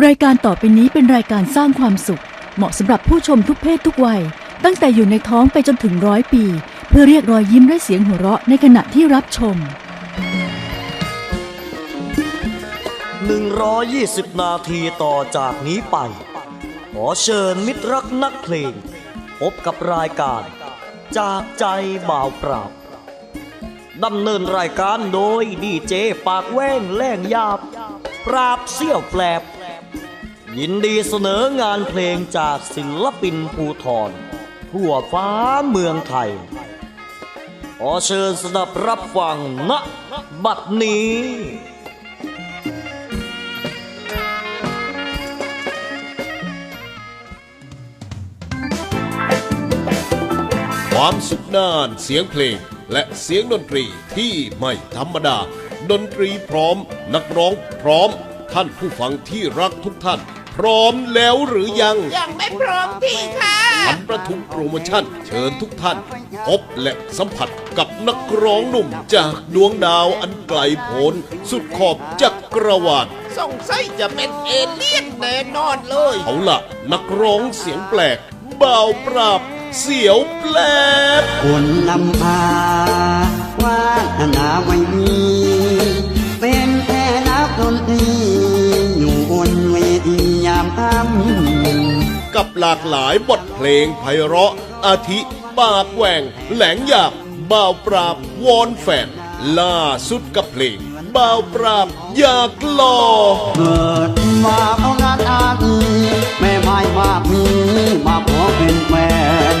รายการต่อไปนี้เป็นรายการสร้างความสุข เหมาะสำหรับผู้ชมทุกเพศทุกวัย ตั้งแต่อยู่ในท้องไปจนถึงร้อยปี เพื่อเรียกรอยยิ้มและเสียงหัวเราะในขณะที่รับชม 120 นาทีต่อจากนี้ไป ขอเชิญมิตรรักนักเพลง พบกับรายการ จากใจบ่าวปราบดำเนินรายการโดยดีเจปากแว้งแล่งยาบ ปราบเสี่ยวแปลบ ยินดีเสนองานเพลงจากศิลปินภูทรทั่วฟ้าเมืองไทย ขอเชิญสดับรับฟังณบัดนี้ความสุขนานเสียงเพลงและเสียงดนตรีที่ไม่ธรรมดา ดนตรีพร้อม นักร้องพร้อม ท่านผู้ฟังที่รักทุกท่าน พร้อมแล้วหรือยัง ยังไม่พร้อมพี่ค่ะพันประทุมโปรโมชั่น เชิญทุกท่าน พบและสัมผัสกับนักร้องหนุ่มจากดวงดาวอันไกลโพ้นสุดขอบจักรวาลสงสัยจะเป็นเอเลี่ยนแน่นอนเลย เอาล่ะ นักร้องเสียงแปลกบ่าวปราบ เสียวแปลกคนนำพาว่านาไม่มี กับหลากหลายบทเพลงไพเราะ อาทิ ปากแหว่ง แหลงหยาบบ่าวปราบวอนแฟน ล่าสุดกับเพลงบ่าวปราบอยากหล่อเกิดมาเพรางานอาทีแม่ไม้มากมีมาขอเป็นแฟน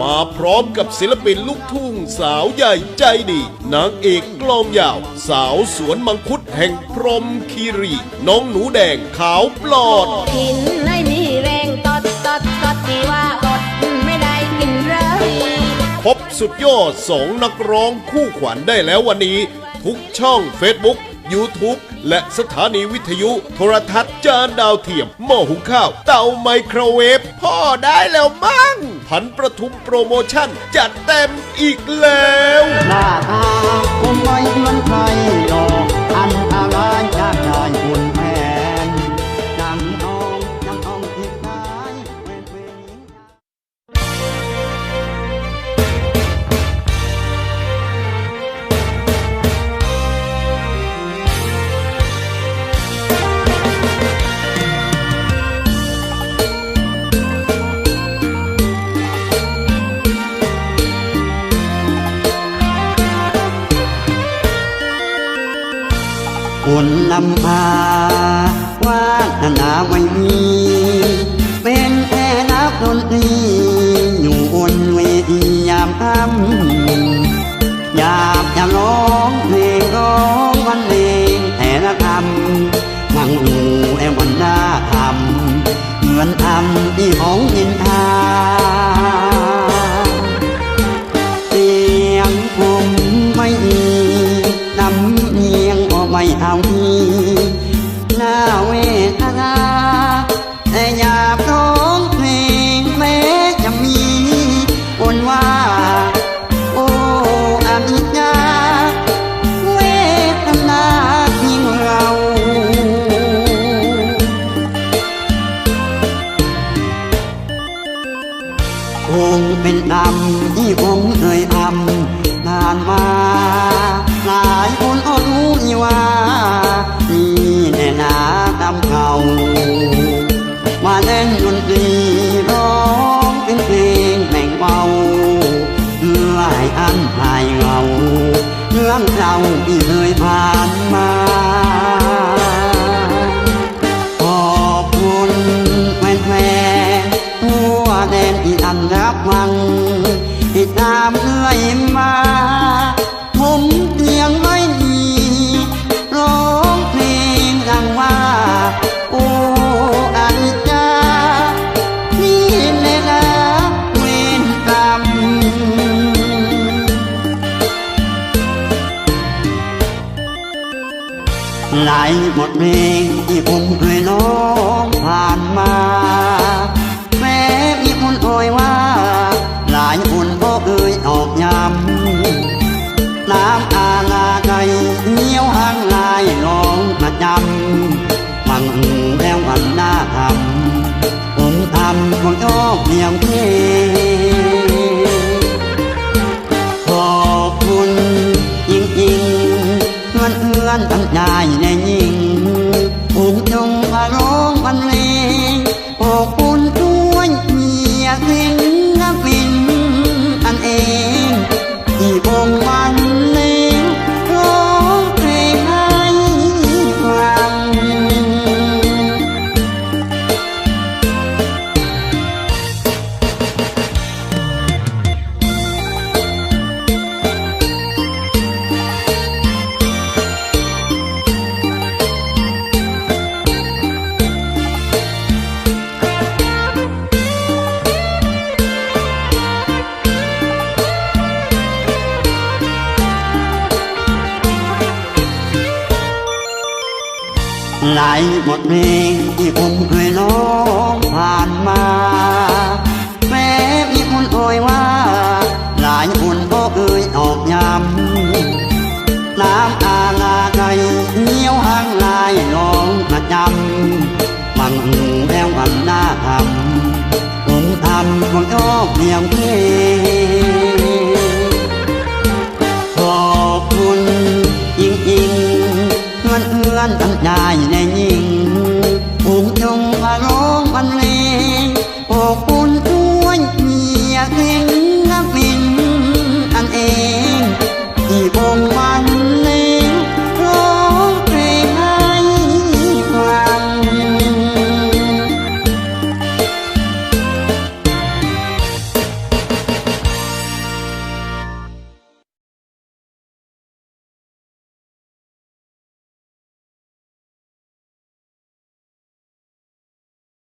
มาพร้อมกับศิลปินลูกทุ่งสาวใหญ่ใจดีนางเอกกลองยาว สาวสวนมังคุดแห่งพรมคีรี น้องหนูแดงขาวปลอด ที่ว่าอดไม่ได้กินเลยพบสุดยอดสองนักร้องคู่ขวัญได้แล้ววันนี้ ทุกช่อง Facebook YouTube และสถานีวิทยุโทรทัศน์จานดาวเทียม หม้อหุงข้าว เตาไมโครเวฟพ่อได้แล้วมั้งพันประทุมโปรโมชั่น จัดเต็มอีกแล้วำพาว่านาไม่มีเป็นแค่นักดนตรีอยู่บนเวทียามค่ำอยากจะร้องเพลงร้องวันเพลงแต่ละคำฟังหูแล้วมันน่าทำเหมือนทำที่ของ เป็นกรรมที่ผมเคยทำนานมาหลายคนก็รู้นี่ว่านี่แน่นากรรมเก่ามาเล่นดนตรีร้องเป็นเพลงแบ่งเบาเพื่อให้อันหายเงาเรื่องเก่าที่เคยผ่านมา หลายบทเพลงที่ผมเคยน้องผ่านมาแม้มีคนคอยว่า หลายคนก็เคยออกยำน้ำอาลาใจเหนียวห้างลายลองประจำมังแล้วมันหน้าทำผมทำคนยอมเพียง หลายบทเพลงที่ผมเคยร้องผ่านมาแม้มีคนโอยว่า หลายคนก็เอ่ยออกยำน้ำอาลาใจเหนียวห่างลายลองประจำมันแล้ววันหน้าทำผมทำก็ยอกเพียงเพลง ย